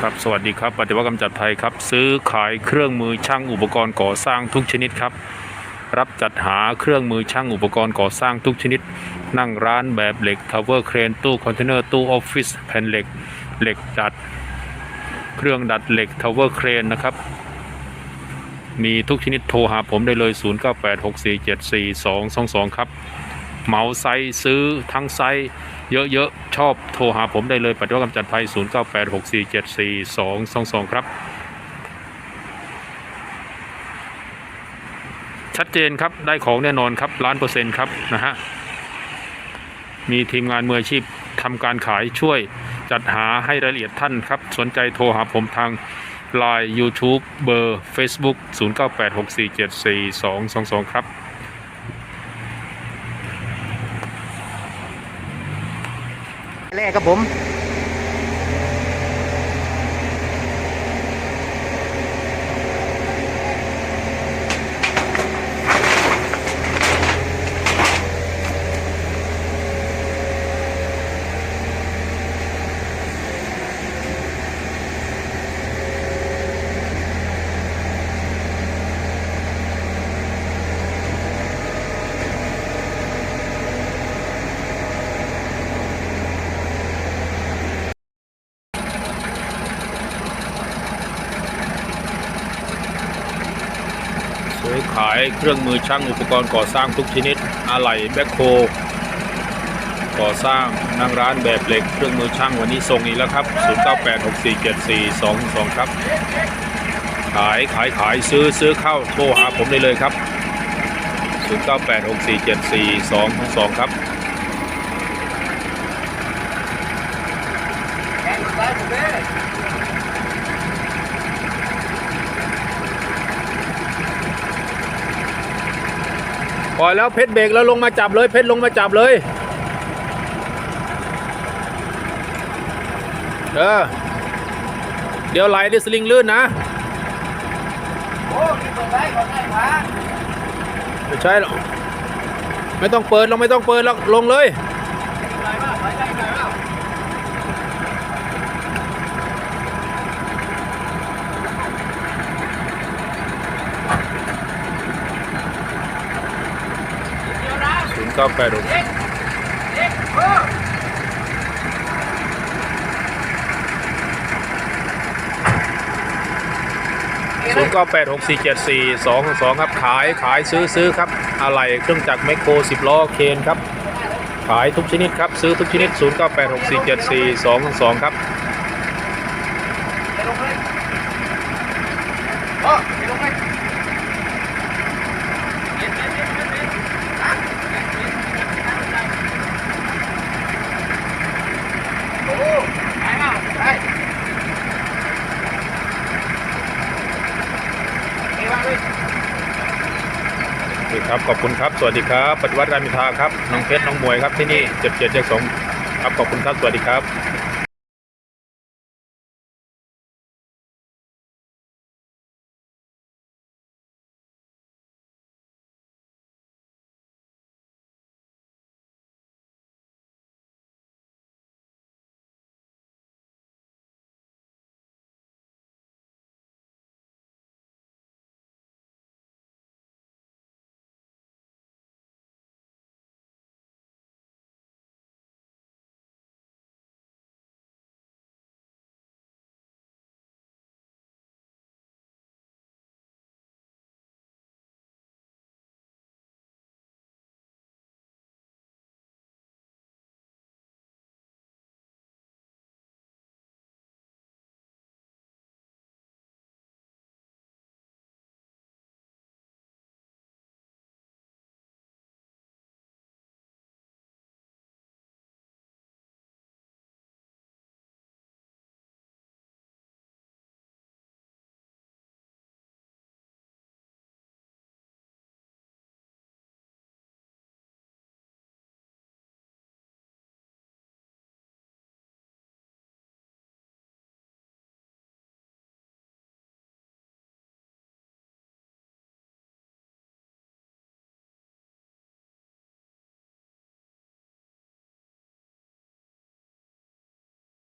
ครับสวัสดีครับปฏิวัติกำจัดภัยครับ ซื้อขายเครื่องมือช่างอุปกรณ์ก่อสร้างทุกชนิดครับ รับจัดหาเครื่องมือช่างอุปกรณ์ก่อสร้างทุกชนิด นั่งร้านแบบเหล็กทาวเวอร์เครนตู้คอนเทนเนอร์ตู้ออฟฟิศแผ่นเหล็กเหล็กดัด เครื่องดัดเหล็กทาวเวอร์เครนนะครับ มีทุกชนิดโทรหาผมได้เลย 0986474222 ครับเหมาไซส์ซื้อทั้งไซส์ เยอะๆ ชอบโทรหาผมได้เลย ปฏิวัติกำจัดภัย 0986474222 ครับ ชัดเจนครับ ได้ของแน่นอนครับ ล้านเปอร์เซ็นต์ครับ นะฮะ มีทีมงานมืออาชีพทำการขายช่วยจัดหาให้รายละเอียดท่านครับ สนใจโทรหาผมทาง Line YouTube เบอร์ Facebook 0986474222 ครับ แรกครับผม ซื้อขายเครื่องมือช่างอุปกรณ์ก่อสร้างทุกชนิด อะไหล่แบ็คโค ก่อสร้างนั่งร้านแบบเหล็ก เครื่องมือช่างวันนี้ส่งอีกแล้วครับ 0986474222 ครับ ขายขายขายซื้อซื้อเข้าโทรหาผมได้เลยครับ 0986474222 ครับ ปล่อยแล้วเพชรเบรกแล้วลงมาจับเลยเพชรลงมาจับเลยเออเดี๋ยวไหลดิสลิงลื่นนะโอ้ยเปิดได้ก่อนได้ขวาไม่ใช่หรอกไม่ต้องเปิดเราไม่ต้องเปิดเราลงเลย 0986ศูนย์เก้าแปดหกสี่เจ็ดสี่สองสองครับขายขายซื้อซื้อครับอะไรเครื่องจักรแมคโครสิบล้อเคนครับ ขายทุกชนิดครับ ซื้อทุกชนิดศูนย์เก้าแปดหกสี่เจ็ดสี่สองสองครับ เคครับ ขอบคุณครับ สวัสดีครับ ปฏิวัติรามิทาครับ น้องเพชร น้องมวยครับ ที่นี่เจ็ดเจ็ดเจ็ดสองครับ ขอบคุณครับ สวัสดีครับ